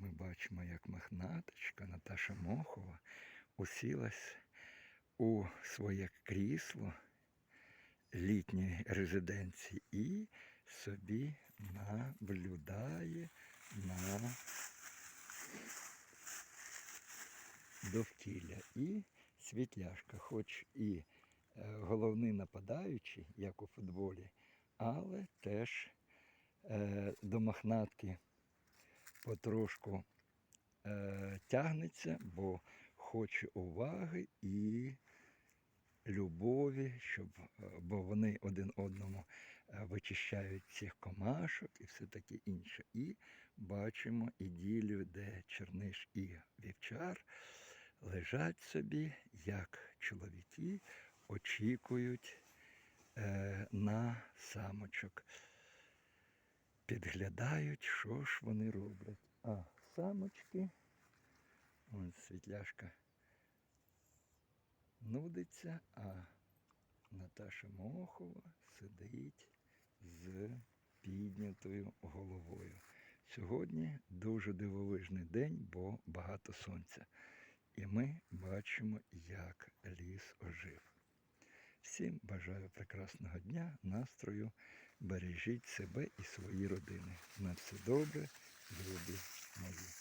ми бачимо, як мохнаточка Наташа Мохова усілась у своє крісло літньої резиденції і собі наблюдає на довкілля. І світляшка, хоч і е, головний нападаючий, як у футболі, але теж е, до мохнатки потрошку е, тягнеться, бо хоче уваги і любові, щоб, е, бо вони один одному е, вичищають цих комашок і все таке інше. І бачимо іділію, де черниш і вівчар лежать собі, як чоловіки очікують е, на самочок. Підглядають, що ж вони роблять. А самочки, ось світляшка нудиться, а Наташа Мохова сидить з піднятою головою. Сьогодні дуже дивовижний день, бо багато сонця. І ми бачимо, як ліс ожив. Всім бажаю прекрасного дня, настрою. Бережіть себе і свої родини. На все добре, любі мої.